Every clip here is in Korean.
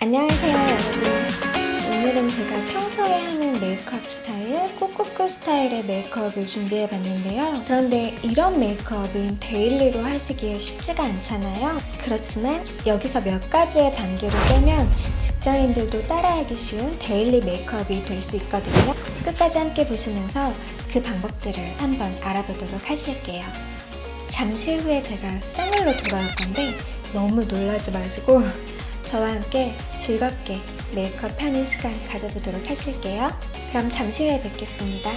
안녕하세요. 여러분 오늘은 제가 평소에 하는 메이크업 스타일 꾸꾸꾸 스타일의 메이크업을 준비해 봤는데요. 그런데 이런 메이크업은 데일리로 하시기에 쉽지가 않잖아요. 그렇지만 여기서 몇 가지의 단계를 빼면 직장인들도 따라하기 쉬운 데일리 메이크업이 될 수 있거든요. 끝까지 함께 보시면서 그 방법들을 한번 알아보도록 하실게요. 잠시 후에 제가 생얼로 돌아올 건데 너무 놀라지 마시고 저와 함께 즐겁게 메이크업 하는 시간 가져보도록 하실게요. 그럼 잠시 후에 뵙겠습니다.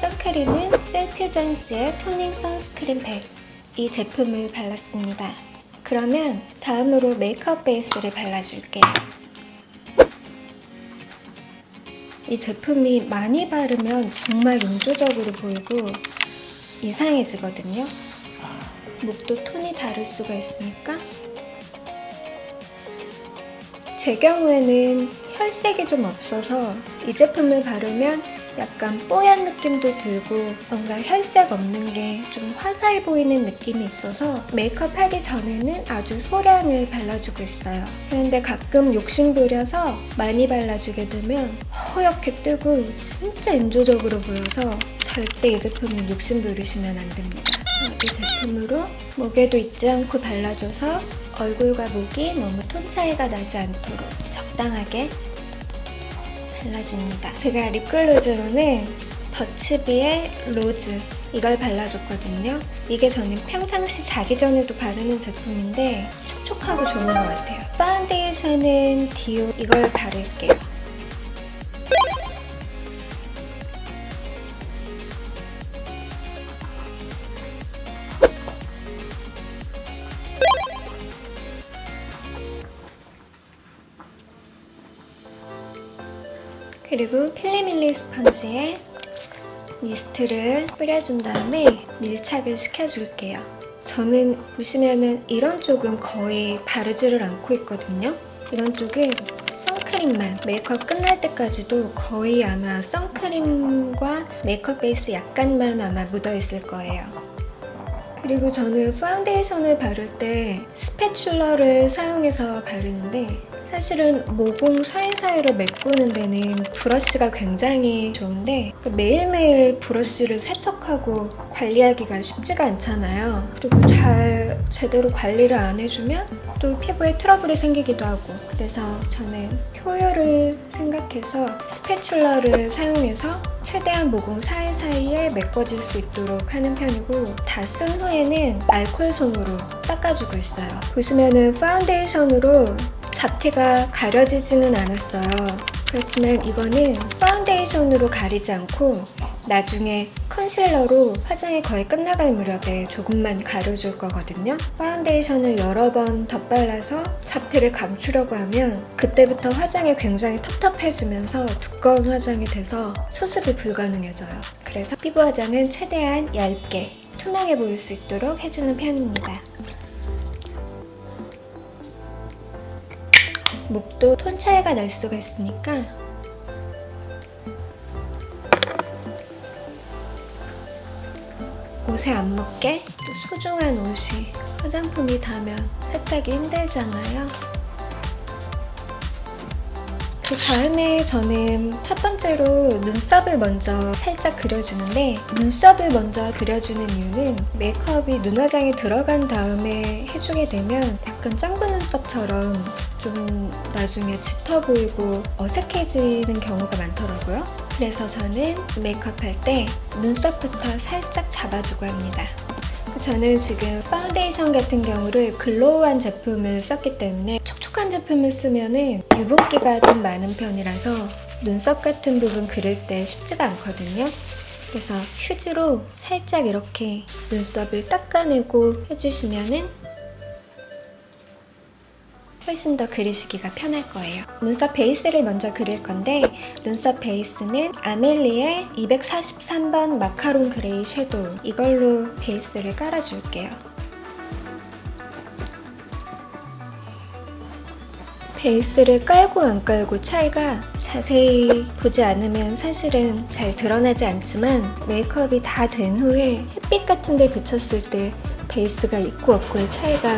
선크림은 셀퓨전스의 토닝 선스크린 팩. 이 제품을 발랐습니다. 그러면 다음으로 메이크업 베이스를 발라줄게요. 이 제품이 많이 바르면 정말 인조적으로 보이고 이상해지거든요. 목도 톤이 다를 수가 있으니까 제 경우에는 혈색이 좀 없어서 이 제품을 바르면 약간 뽀얀 느낌도 들고 뭔가 혈색 없는 게 좀 화사해 보이는 느낌이 있어서 메이크업 하기 전에는 아주 소량을 발라주고 있어요. 그런데 가끔 욕심 부려서 많이 발라주게 되면 허옇게 뜨고 진짜 인조적으로 보여서 절대 이 제품은 욕심 부리시면 안 됩니다. 이 제품으로 목에도 잊지 않고 발라줘서 얼굴과 목이 너무 톤 차이가 나지 않도록 적당하게 발라줍니다. 제가 립글로즈로는 버츠비의 로즈 이걸 발라줬거든요. 이게 저는 평상시 자기 전에도 바르는 제품인데 촉촉하고 좋은 것 같아요. 파운데이션은 디오 이걸 바를게요. 스펀지에 미스트를 뿌려준 다음에 밀착을 시켜줄게요. 저는 보시면은 이런 쪽은 거의 바르지를 않고 있거든요. 이런 쪽은 선크림만 메이크업 끝날 때까지도 거의 아마 선크림과 메이크업 베이스 약간만 아마 묻어 있을 거예요. 그리고 저는 파운데이션을 바를 때 스패츌러를 사용해서 바르는데 사실은 모공 사이사이로 메꾸는 데는 브러쉬가 굉장히 좋은데 매일매일 브러쉬를 세척하고 관리하기가 쉽지가 않잖아요. 그리고 잘 제대로 관리를 안 해주면 또 피부에 트러블이 생기기도 하고 그래서 저는 효율을 생각해서 스패츌러를 사용해서 최대한 모공 사이사이에 메꿔질 수 있도록 하는 편이고 다 쓴 후에는 알콜 솜으로 닦아주고 있어요. 보시면은 파운데이션으로 잡티가 가려지지는 않았어요. 그렇지만 이거는 파운데이션으로 가리지 않고 나중에 컨실러로 화장이 거의 끝나갈 무렵에 조금만 가려줄 거거든요. 파운데이션을 여러 번 덧발라서 잡티를 감추려고 하면 그때부터 화장이 굉장히 텁텁해지면서 두꺼운 화장이 돼서 수습이 불가능해져요. 그래서 피부 화장은 최대한 얇게 투명해 보일 수 있도록 해주는 편입니다. 목도 톤 차이가 날 수가 있으니까 옷에 안 묻게 또 소중한 옷이 화장품이 닿으면 세탁이 힘들잖아요. 그 다음에 저는 첫 번째로 눈썹을 먼저 살짝 그려주는데 눈썹을 먼저 그려주는 이유는 메이크업이 눈화장에 들어간 다음에 해주게 되면 약간 짱구 눈썹처럼 좀 나중에 짙어 보이고 어색해지는 경우가 많더라고요. 그래서 저는 메이크업 할 때 눈썹부터 살짝 잡아주고 합니다. 저는 지금 파운데이션 같은 경우를 글로우한 제품을 썼기 때문에 촉촉한 제품을 쓰면은 유분기가 좀 많은 편이라서 눈썹 같은 부분 그릴 때 쉽지가 않거든요. 그래서 휴지로 살짝 이렇게 눈썹을 닦아내고 해주시면은 훨씬 더 그리시기가 편할 거예요. 눈썹 베이스를 먼저 그릴 건데 눈썹 베이스는 아멜리의 243번 마카롱 그레이 섀도우 이걸로 베이스를 깔아줄게요. 베이스를 깔고 안 깔고 차이가 자세히 보지 않으면 사실은 잘 드러나지 않지만 메이크업이 다 된 후에 햇빛 같은 데 비쳤을 때 베이스가 있고 없고의 차이가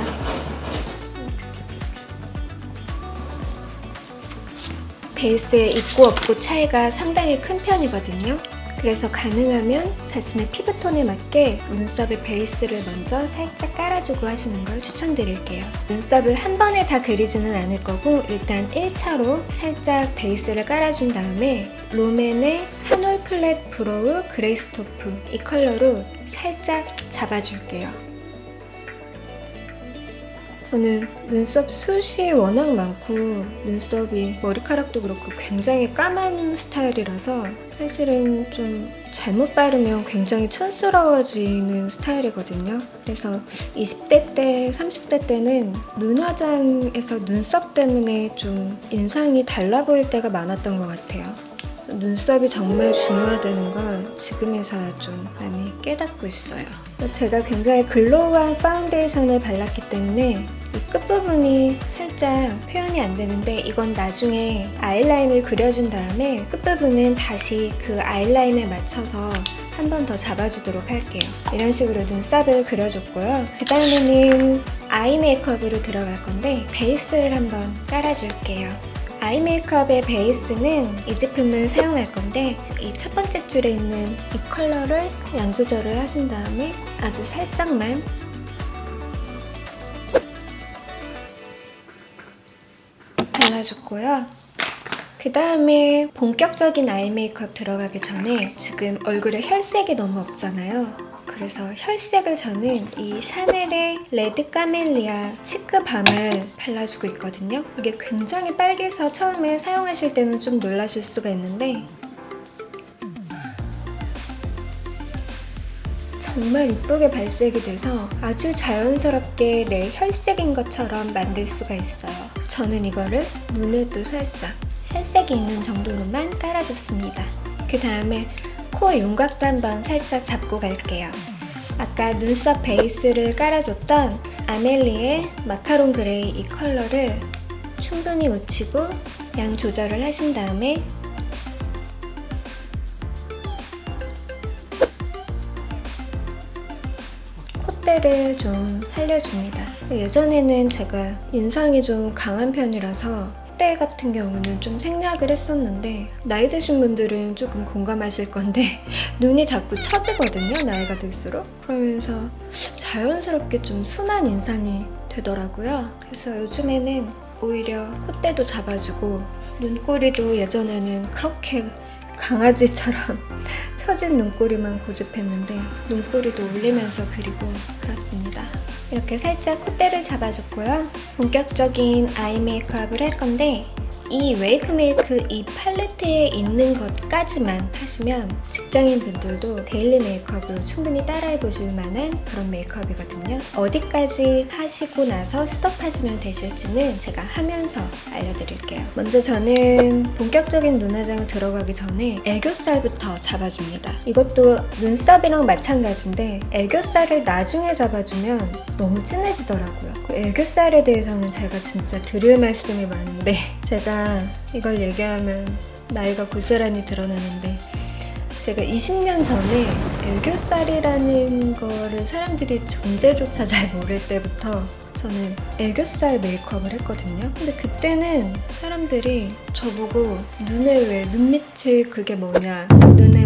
베이스에 있고 없고 차이가 상당히 큰 편이거든요. 그래서 가능하면 자신의 피부톤에 맞게 눈썹의 베이스를 먼저 살짝 깔아주고 하시는 걸 추천드릴게요. 눈썹을 한 번에 다 그리지는 않을 거고 일단 1차로 살짝 베이스를 깔아준 다음에 롬앤의 한올 플랫 브로우 그레이스토프 이 컬러로 살짝 잡아줄게요. 저는 눈썹 숱이 워낙 많고 눈썹이 머리카락도 그렇고 굉장히 까만 스타일이라서 사실은 좀 잘못 바르면 굉장히 촌스러워지는 스타일이거든요. 그래서 20대 때, 30대 때는 눈화장에서 눈썹 때문에 좀 인상이 달라 보일 때가 많았던 것 같아요. 눈썹이 정말 중요하다는 걸 지금에서야 좀 많이 깨닫고 있어요. 제가 굉장히 글로우한 파운데이션을 발랐기 때문에 이 끝부분이 살짝 표현이 안 되는데 이건 나중에 아이라인을 그려준 다음에 끝부분은 다시 그 아이라인에 맞춰서 한 번 더 잡아주도록 할게요. 이런 식으로 눈썹을 그려줬고요. 그 다음에는 아이 메이크업으로 들어갈 건데 베이스를 한번 깔아줄게요. 아이 메이크업의 베이스는 이 제품을 사용할 건데 이 첫 번째 줄에 있는 이 컬러를 양 조절을 하신 다음에 아주 살짝만 발라줬고요. 그 다음에 본격적인 아이 메이크업 들어가기 전에 지금 얼굴에 혈색이 너무 없잖아요. 그래서 혈색을 저는 이 샤넬의 레드 까멜리아 치크 밤을 발라주고 있거든요. 이게 굉장히 빨개서 처음에 사용하실 때는 좀 놀라실 수가 있는데 정말 이쁘게 발색이 돼서 아주 자연스럽게 내 혈색인 것처럼 만들 수가 있어요. 저는 이거를 눈에도 살짝 혈색이 있는 정도로만 깔아줬습니다. 그 다음에 코 윤곽도 한번 살짝 잡고 갈게요. 아까 눈썹 베이스를 깔아줬던 아멜리의 마카롱 그레이 이 컬러를 충분히 묻히고 양 조절을 하신 다음에 콧대를 좀 살려줍니다. 예전에는 제가 인상이 좀 강한 편이라서 콧대 같은 경우는 좀 생략을 했었는데 나이 드신 분들은 조금 공감하실 건데 눈이 자꾸 처지거든요 나이가 들수록 그러면서 자연스럽게 좀 순한 인상이 되더라고요 그래서 요즘에는 오히려 콧대도 잡아주고 눈꼬리도 예전에는 그렇게 강아지처럼 처진 눈꼬리만 고집했는데 눈꼬리도 올리면서 그리고 그렇습니다. 이렇게 살짝 콧대를 잡아줬고요. 본격적인 아이 메이크업을 할 건데 이 웨이크메이크 이 팔레트에 있는 것까지만 하시면 직장인 분들도 데일리 메이크업으로 충분히 따라해 보실 만한 그런 메이크업이거든요. 어디까지 하시고 나서 스톱하시면 되실지는 제가 하면서 알려드릴게요. 먼저 저는 본격적인 눈화장을 들어가기 전에 애교살부터 잡아줍니다. 이것도 눈썹이랑 마찬가지인데 애교살을 나중에 잡아주면 너무 진해지더라고요. 그 애교살에 대해서는 제가 진짜 드릴 말씀이 많은데 제가 이걸 얘기하면 나이가 고스란히 드러나는데 제가 20년 전에 애교살이라는 거를 사람들이 존재조차 잘 모를 때부터 저는 애교살 메이크업을 했거든요. 근데 그때는 사람들이 저보고 눈에 왜 눈밑이 그게 뭐냐,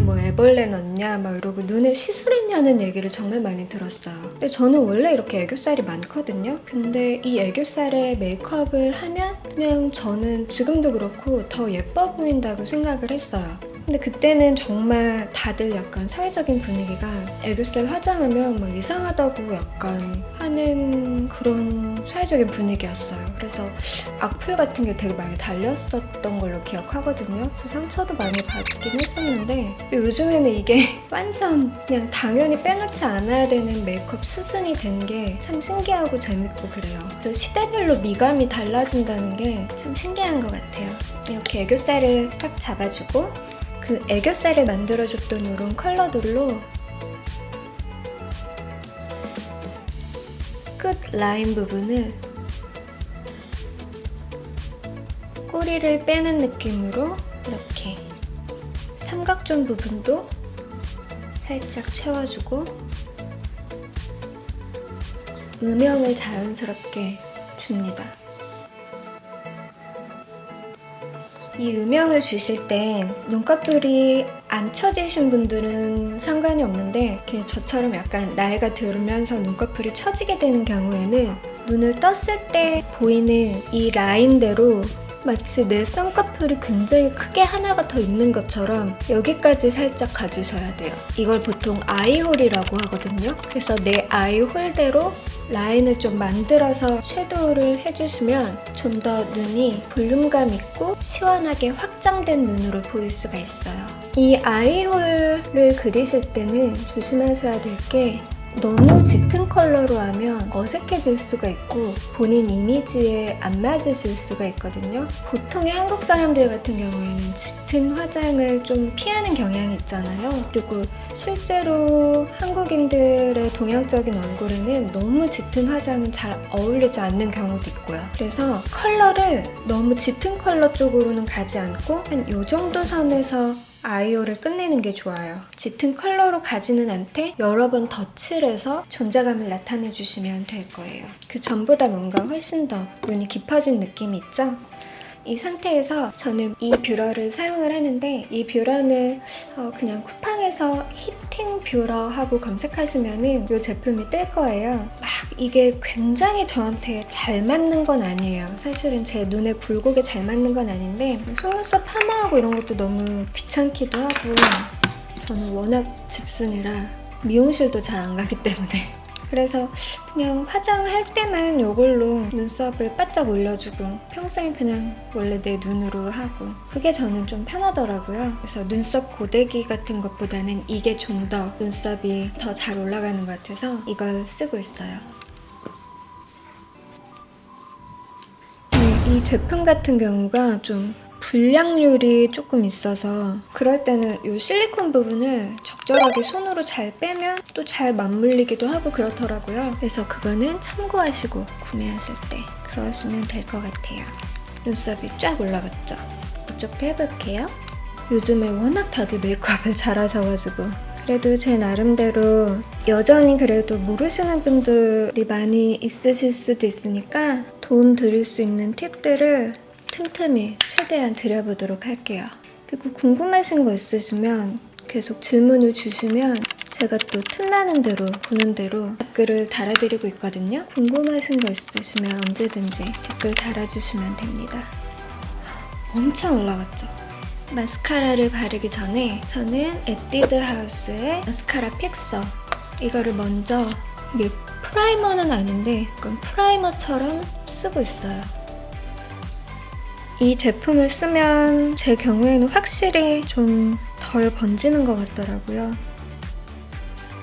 뭐 애벌레 넣냐, 막 이러고 눈에 시술했냐는 얘기를 정말 많이 들었어요. 근데 저는 원래 이렇게 애교살이 많거든요. 근데 이 애교살에 메이크업을 하면 그냥 저는 지금도 그렇고 더 예뻐 보인다고 생각을 했어요. 근데 그때는 정말 다들 약간 사회적인 분위기가 애교살 화장하면 막 이상하다고 약간 하는 그런 사회적인 분위기였어요. 그래서 악플 같은 게 되게 많이 달렸었던 걸로 기억하거든요. 그래서 상처도 많이 받긴 했었는데 요즘에는 이게 완전 그냥 당연히 빼놓지 않아야 되는 메이크업 수준이 된 게 참 신기하고 재밌고 그래요. 그래서 시대별로 미감이 달라진다는 게 참 신기한 것 같아요. 이렇게 애교살을 딱 잡아주고 그 애교살을 만들어줬던 이런 컬러들로 끝 라인 부분을 꼬리를 빼는 느낌으로 이렇게 삼각존 부분도 살짝 채워주고 음영을 자연스럽게 줍니다. 이 음영을 주실 때 눈꺼풀이 안 처지신 분들은 상관이 없는데 저처럼 약간 나이가 들면서 눈꺼풀이 처지게 되는 경우에는 눈을 떴을 때 보이는 이 라인대로 마치 내 쌍꺼풀이 굉장히 크게 하나가 더 있는 것처럼 여기까지 살짝 가주셔야 돼요. 이걸 보통 아이홀이라고 하거든요. 그래서 내 아이홀대로 라인을 좀 만들어서 섀도우를 해주시면 좀 더 눈이 볼륨감 있고 시원하게 확장된 눈으로 보일 수가 있어요. 이 아이홀을 그리실 때는 조심하셔야 될 게 너무 짙은 컬러로 하면 어색해질 수가 있고 본인 이미지에 안 맞으실 수가 있거든요. 보통의 한국 사람들 같은 경우에는 짙은 화장을 좀 피하는 경향이 있잖아요. 그리고 실제로 한국인들의 동양적인 얼굴에는 너무 짙은 화장은 잘 어울리지 않는 경우도 있고요. 그래서 컬러를 너무 짙은 컬러 쪽으로는 가지 않고 한이 정도 선에서 아이오를 끝내는 게 좋아요. 짙은 컬러로 가지는 않되 여러 번 덧칠 해서 존재감을 나타내 주시면 될 거예요. 그 전보다 뭔가 훨씬 더 눈이 깊어진 느낌이 있죠? 이 상태에서 저는 이 뷰러를 사용을 하는데 이 뷰러는 어, 그냥 쿠팡에서 히팅 뷰러 하고 검색하시면은 이 제품이 뜰 거예요. 막 이게 굉장히 저한테 잘 맞는 건 아니에요. 사실은 제 눈에 굴곡에 잘 맞는 건 아닌데 속눈썹 파마하고 이런 것도 너무 귀찮기도 하고 저는 워낙 집순이라 미용실도 잘 안 가기 때문에 그래서 그냥 화장할 때만 이걸로 눈썹을 바짝 올려주고 평소엔 그냥 원래 내 눈으로 하고 그게 저는 좀 편하더라고요. 그래서 눈썹 고데기 같은 것보다는 이게 좀 더 눈썹이 더 잘 올라가는 것 같아서 이걸 쓰고 있어요. 네, 이 제품 같은 경우가 좀 불량률이 조금 있어서 그럴 때는 이 실리콘 부분을 적절하게 손으로 잘 빼면 또 잘 맞물리기도 하고 그렇더라고요. 그래서 그거는 참고하시고 구매하실 때 그러시면 될 것 같아요. 눈썹이 쫙 올라갔죠? 이쪽도 해볼게요. 요즘에 워낙 다들 메이크업을 잘 하셔가지고 그래도 제 나름대로 여전히 그래도 모르시는 분들이 많이 있으실 수도 있으니까 돈 들일 수 있는 팁들을 틈틈이 최대한 드려보도록 할게요. 그리고 궁금하신 거 있으시면 계속 질문을 주시면 제가 또 틈나는 대로 보는 대로 댓글을 달아드리고 있거든요. 궁금하신 거 있으시면 언제든지 댓글 달아주시면 됩니다. 엄청 올라갔죠? 마스카라를 바르기 전에 저는 에뛰드 하우스의 마스카라 픽서 이거를 먼저 이게 프라이머는 아닌데 약간 프라이머처럼 쓰고 있어요. 이 제품을 쓰면 제 경우에는 확실히 좀 덜 번지는 것 같더라고요.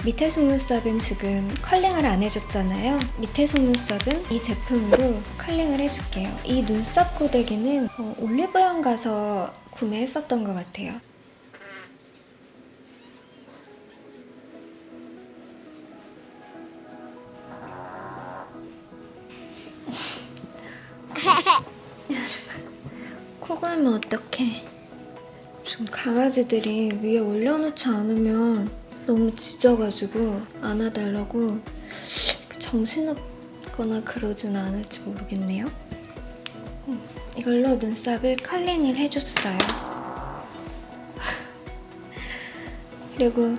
밑에 속눈썹은 지금 컬링을 안 해줬잖아요. 밑에 속눈썹은 이 제품으로 컬링을 해줄게요. 이 눈썹 고데기는 어, 올리브영 가서 구매했었던 것 같아요. 코 골면 어떡해. 좀 강아지들이 위에 올려놓지 않으면 너무 짖어가지고 안아달라고 정신없거나 그러진 않을지 모르겠네요. 음, 이걸로 눈썹을 컬링을 해줬어요. 그리고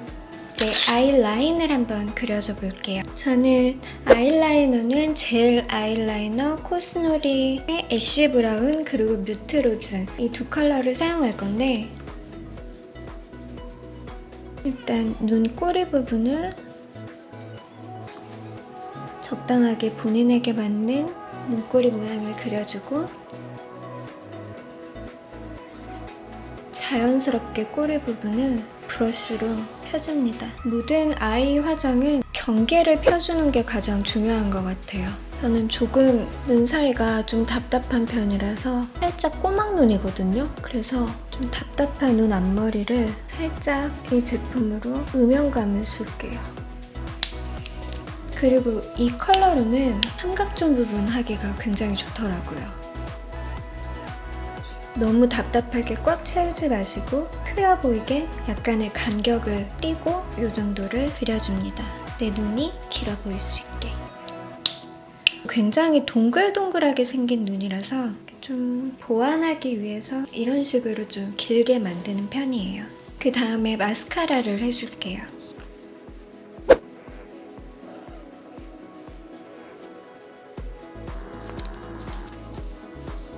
이제 아이라인을 한번 그려줘 볼게요. 저는 아이라이너는 젤 아이라이너 코스놀이의 애쉬 브라운 그리고 뮤트 로즈 이 두 컬러를 사용할 건데 일단 눈 꼬리 부분을 적당하게 본인에게 맞는 눈꼬리 모양을 그려주고 자연스럽게 꼬리 부분을 브러쉬로 펴줍니다. 모든 아이 화장은 경계를 펴주는 게 가장 중요한 것 같아요. 저는 조금 눈 사이가 좀 답답한 편이라서 살짝 꼬막 눈이거든요. 그래서 좀 답답한 눈 앞머리를 살짝 이 제품으로 음영감을 줄게요. 그리고 이 컬러로는 삼각존 부분 하기가 굉장히 좋더라고요. 너무 답답하게 꽉 채우지 마시고 트여 보이게 약간의 간격을 띄고 이 정도를 그려줍니다. 내 눈이 길어 보일 수 있게. 굉장히 동글동글하게 생긴 눈이라서 좀 보완하기 위해서 이런 식으로 좀 길게 만드는 편이에요. 그 다음에 마스카라를 해줄게요.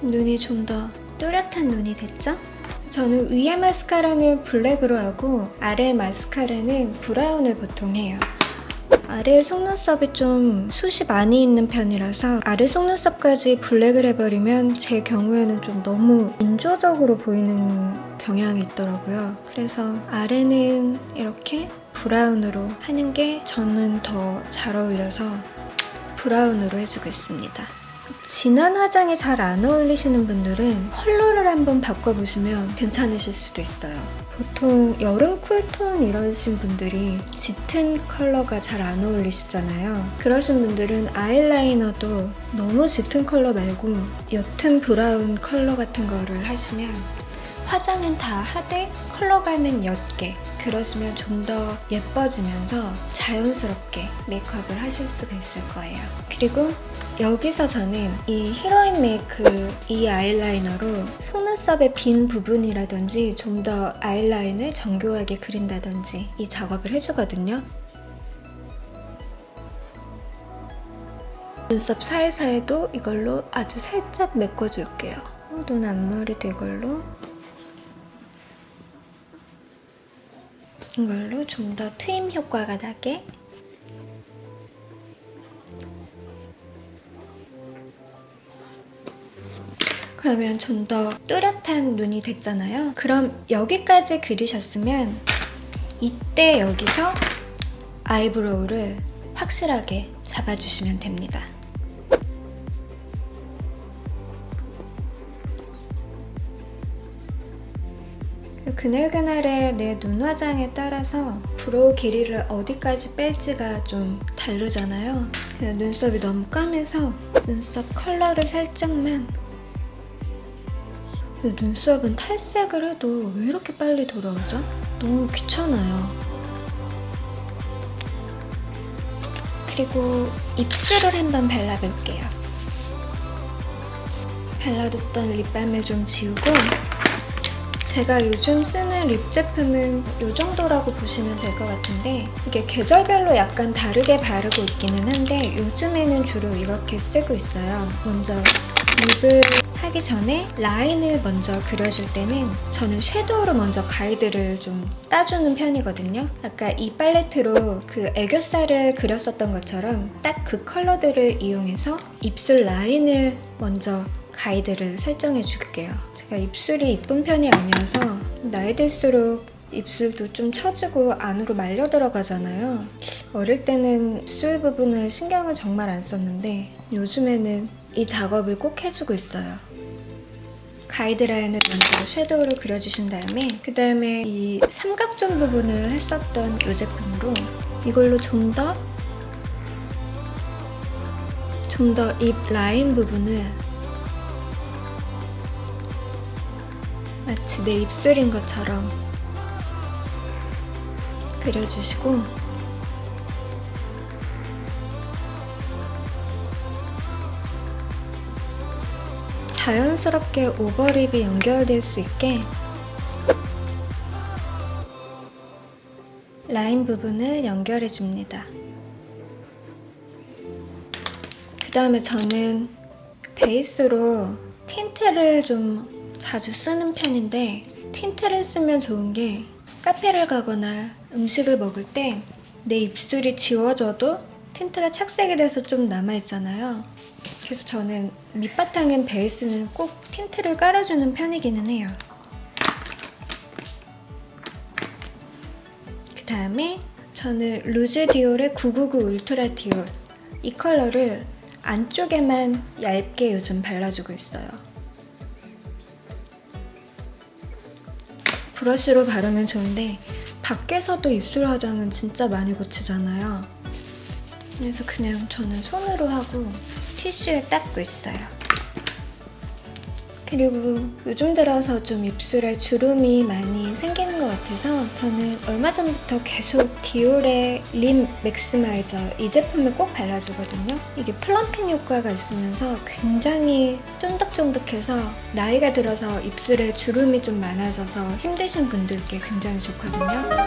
눈이 좀더 또렷한 눈이 됐죠? 저는 위에 마스카라는 블랙으로 하고 아래 마스카라는 브라운을 보통 해요. 아래 속눈썹이 좀 숱이 많이 있는 편이라서 아래 속눈썹까지 블랙을 해버리면 제 경우에는 좀 너무 인조적으로 보이는 경향이 있더라고요. 그래서 아래는 이렇게 브라운으로 하는 게 저는 더 잘 어울려서 브라운으로 해주고 있습니다. 진한 화장이 잘 안 어울리시는 분들은 컬러를 한번 바꿔보시면 괜찮으실 수도 있어요. 보통 여름 쿨톤 이러신 분들이 짙은 컬러가 잘 안 어울리시잖아요. 그러신 분들은 아이라이너도 너무 짙은 컬러 말고 옅은 브라운 컬러 같은 거를 하시면 화장은 다 하되 컬러감은 옅게 그러시면 좀 더 예뻐지면서 자연스럽게 메이크업을 하실 수가 있을 거예요. 그리고 여기서 저는 이 히로인 메이크 이 아이라이너로 속눈썹의 빈 부분이라든지 좀 더 아이라인을 정교하게 그린다든지 이 작업을 해주거든요. 눈썹 사이사이도 이걸로 아주 살짝 메꿔줄게요. 눈 앞머리도 이걸로 이걸로 좀 더 트임 효과가 나게 그러면 좀 더 또렷한 눈이 됐잖아요. 그럼 여기까지 그리셨으면 이때 여기서 아이브로우를 확실하게 잡아주시면 됩니다. 그날그날의 내 눈 화장에 따라서 브로우 길이를 어디까지 뺄지가 좀 다르잖아요. 눈썹이 너무 까매서 눈썹 컬러를 살짝만 눈썹은 탈색을 해도 왜 이렇게 빨리 돌아오죠? 너무 귀찮아요. 그리고 입술을 한번 발라볼게요. 발라뒀던 립밤을 좀 지우고 제가 요즘 쓰는 립 제품은 이 정도라고 보시면 될 것 같은데 이게 계절별로 약간 다르게 바르고 있기는 한데 요즘에는 주로 이렇게 쓰고 있어요. 먼저 립을 하기 전에 라인을 먼저 그려줄 때는 저는 섀도우로 먼저 가이드를 좀 따주는 편이거든요. 아까 이 팔레트로 그 애교살을 그렸었던 것처럼 딱 그 컬러들을 이용해서 입술 라인을 먼저 가이드를 설정해 줄게요. 제가 입술이 이쁜 편이 아니어서 나이 들수록 입술도 좀 처지고 안으로 말려 들어가잖아요. 어릴 때는 입술 부분을 신경을 정말 안 썼는데 요즘에는 이 작업을 꼭 해주고 있어요. 가이드라인을 먼저 섀도우로 그려주신 다음에 그 다음에 이 삼각존 부분을 했었던 이 제품으로 이걸로 좀 더 좀더 입 라인 부분을 마치 내 입술인 것처럼 그려주시고 자연스럽게 오버립이 연결될 수 있게 라인 부분을 연결해 줍니다. 그 다음에 저는 베이스로 틴트를 좀 자주 쓰는 편인데 틴트를 쓰면 좋은 게 카페를 가거나 음식을 먹을 때 내 입술이 지워져도 틴트가 착색이 돼서 좀 남아있잖아요. 그래서 저는 밑바탕엔 베이스는 꼭 틴트를 깔아주는 편이기는 해요. 그 다음에 저는 루즈 디올의 999 울트라 디올 이 컬러를 안쪽에만 얇게 요즘 발라주고 있어요. 브러쉬로 바르면 좋은데 밖에서도 입술 화장은 진짜 많이 고치잖아요. 그래서 그냥 저는 손으로 하고 티슈에 닦고 있어요. 그리고 요즘 들어서 좀 입술에 주름이 많이 생기는 것 같아서 저는 얼마 전부터 계속 디올의 립 맥스마이저 이 제품을 꼭 발라주거든요. 이게 플럼핑 효과가 있으면서 굉장히 쫀득쫀득해서 나이가 들어서 입술에 주름이 좀 많아져서 힘드신 분들께 굉장히 좋거든요.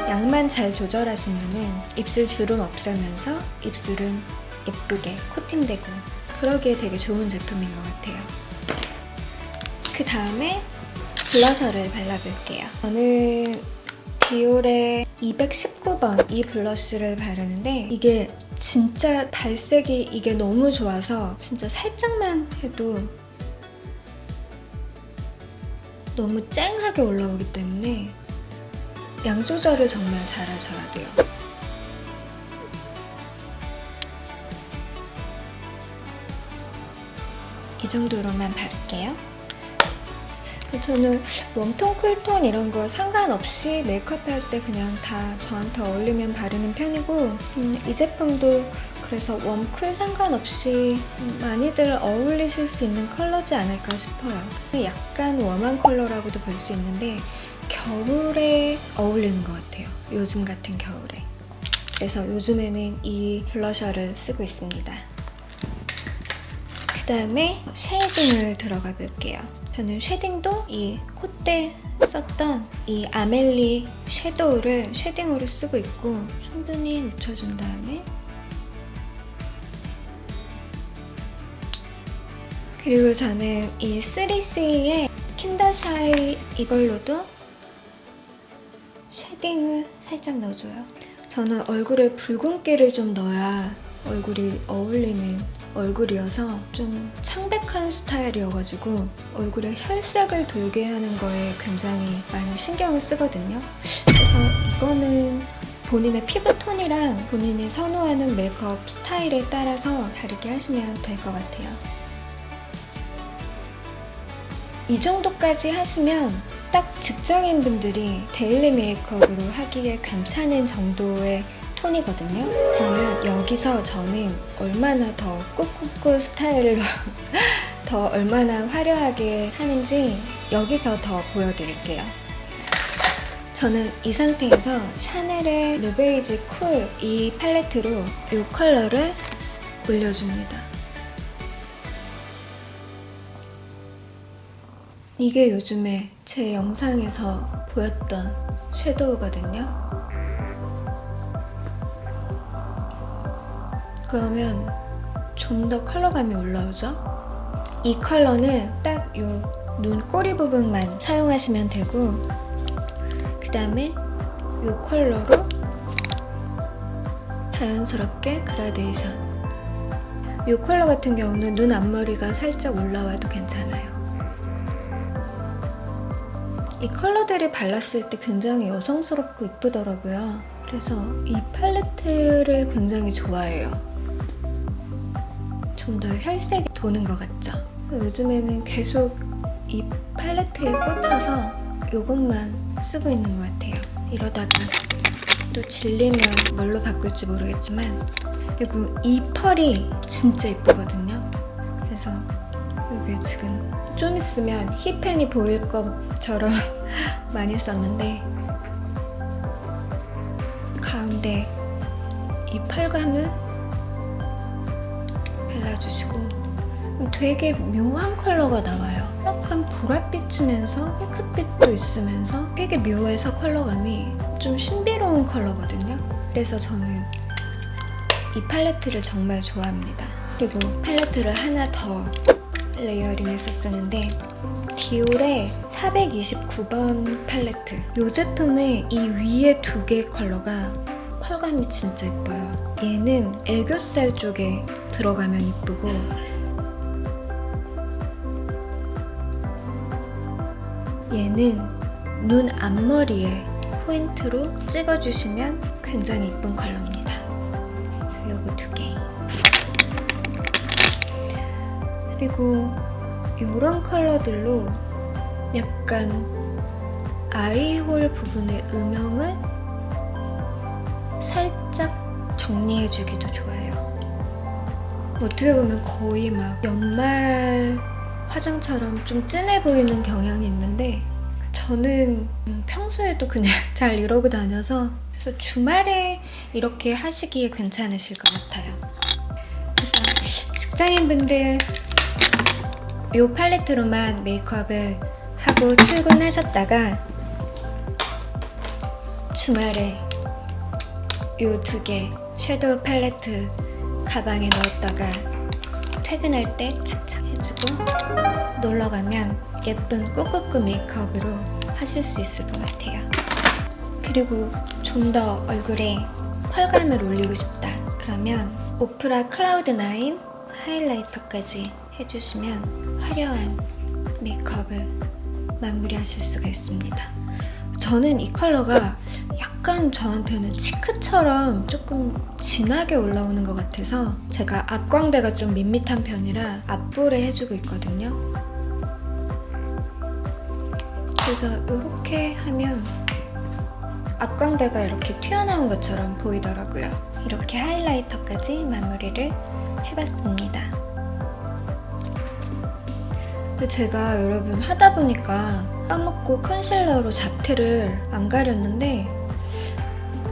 양만 잘 조절하시면은 입술 주름 없애면서 입술은 예쁘게 코팅되고 그러기에 되게 좋은 제품인 것 같아요. 그 다음에 블러셔를 발라볼게요. 저는 디올의 219번 이 블러쉬를 바르는데 이게 진짜 발색이 이게 너무 좋아서 진짜 살짝만 해도 너무 쨍하게 올라오기 때문에 양 조절을 정말 잘 하셔야 돼요. 이 정도로만 바를게요. 저는 웜톤, 쿨톤 이런 거 상관없이 메이크업 할 때 그냥 다 저한테 어울리면 바르는 편이고 음, 이 제품도 그래서 웜, 쿨 상관없이 많이들 어울리실 수 있는 컬러지 않을까 싶어요. 약간 웜한 컬러라고도 볼 수 있는데 겨울에 어울리는 것 같아요. 요즘 같은 겨울에. 그래서 요즘에는 이 블러셔를 쓰고 있습니다. 그 다음에 쉐이딩을 들어가 볼게요. 저는 쉐딩도 이 콧대 썼던 이 아멜리 섀도우를 쉐딩으로 쓰고 있고 충분히 묻혀준 다음에 그리고 저는 이 3CE의 킨더샤이 이걸로도 쉐딩을 살짝 넣어줘요. 저는 얼굴에 붉은기를 좀 넣어야 얼굴이 어울리는 얼굴이어서 좀 창백한 스타일이어가지고 얼굴에 혈색을 돌게 하는 거에 굉장히 많이 신경을 쓰거든요. 그래서 이거는 본인의 피부 톤이랑 본인이 선호하는 메이크업 스타일에 따라서 다르게 하시면 될 것 같아요. 이 정도까지 하시면 딱 직장인 분들이 데일리 메이크업으로 하기에 괜찮은 정도의 톤이거든요. 그러면 여기서 저는 얼마나 더 꾹꾹꾹 스타일로 더 얼마나 화려하게 하는지 여기서 더 보여드릴게요. 저는 이 상태에서 샤넬의 르베이지 쿨 이 팔레트로 이 컬러를 올려줍니다. 이게 요즘에 제 영상에서 보였던 섀도우거든요. 그러면 좀 더 컬러감이 올라오죠? 이 컬러는 딱 요 눈꼬리 부분만 사용하시면 되고 그 다음에 요 컬러로 자연스럽게 그라데이션 이 컬러 같은 경우는 눈 앞머리가 살짝 올라와도 괜찮아요. 이 컬러들이 발랐을 때 굉장히 여성스럽고 이쁘더라고요. 그래서 이 팔레트를 굉장히 좋아해요. 좀 더 혈색이 도는 것 같죠? 요즘에는 계속 이 팔레트에 꽂혀서 이것만 쓰고 있는 것 같아요. 이러다가 또 질리면 뭘로 바꿀지 모르겠지만 그리고 이 펄이 진짜 예쁘거든요. 그래서 여기 지금 좀 있으면 힙팬이 보일 것처럼 많이 썼는데 가운데 이 펄감을 되게 묘한 컬러가 나와요. 약간 보랏빛이면서 핑크빛도 있으면서 되게 묘해서 컬러감이 좀 신비로운 컬러거든요. 그래서 저는 이 팔레트를 정말 좋아합니다. 그리고 팔레트를 하나 더 레이어링해서 쓰는데 디올의 429번 팔레트 이 제품의 이 위에 두 개의 컬러가 컬감이 진짜 예뻐요. 얘는 애교살 쪽에 들어가면 이쁘고 얘는 눈 앞머리에 포인트로 찍어주시면 굉장히 이쁜 컬러입니다. 저 요거 두 개. 그리고 이런 컬러들로 약간 아이홀 부분의 음영을 살짝 정리해주기도 좋아요. 어떻게 보면 거의 막 연말 화장처럼 좀 진해 보이는 경향이 있는데 저는 음, 평소에도 그냥 잘 이러고 다녀서 그래서 주말에 이렇게 하시기에 괜찮으실 것 같아요. 그래서 직장인분들 이 팔레트로만 메이크업을 하고 출근하셨다가 주말에 이 두 개 섀도우 팔레트 가방에 넣었다가 퇴근할 때 착착 해주고 놀러 가면 예쁜 꾸꾸꾸 메이크업으로 하실 수 있을 것 같아요. 그리고 좀 더 얼굴에 펄감을 올리고 싶다. 그러면 오프라 클라우드 9 하이라이터까지 해주시면 화려한 메이크업을 마무리하실 수가 있습니다. 저는 이 컬러가 약간 저한테는 치크처럼 조금 진하게 올라오는 것 같아서 제가 앞광대가 좀 밋밋한 편이라 앞볼에 해주고 있거든요. 그래서 이렇게 하면 앞광대가 이렇게 튀어나온 것처럼 보이더라고요. 이렇게 하이라이터까지 마무리를 해봤습니다. 근데 제가 여러분 하다 보니까 까먹고 컨실러로 잡티를 안 가렸는데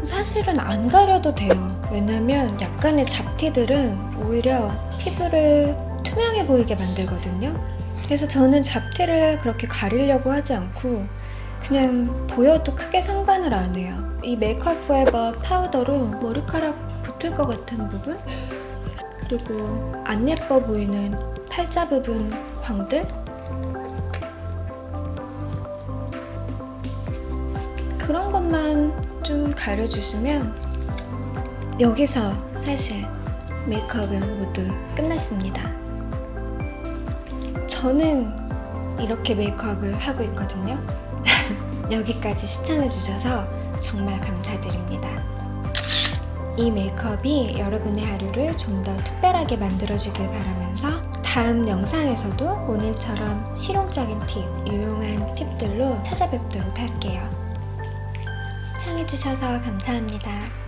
사실은 안 가려도 돼요. 왜냐면 약간의 잡티들은 오히려 피부를 투명해 보이게 만들거든요. 그래서 저는 잡티를 그렇게 가리려고 하지 않고 그냥 보여도 크게 상관을 안 해요. 이 메이크업 포에버 파우더로 머리카락 붙을 것 같은 부분 그리고 안 예뻐 보이는 팔자 부분 광들 그런 것만 좀 가려주시면 여기서 사실 메이크업은 모두 끝났습니다. 저는 이렇게 메이크업을 하고 있거든요. 여기까지 시청해주셔서 정말 감사드립니다. 이 메이크업이 여러분의 하루를 좀 더 특별하게 만들어주길 바라면서 다음 영상에서도 오늘처럼 실용적인 팁, 유용한 팁들로 찾아뵙도록 할게요. 시청해주셔서 감사합니다.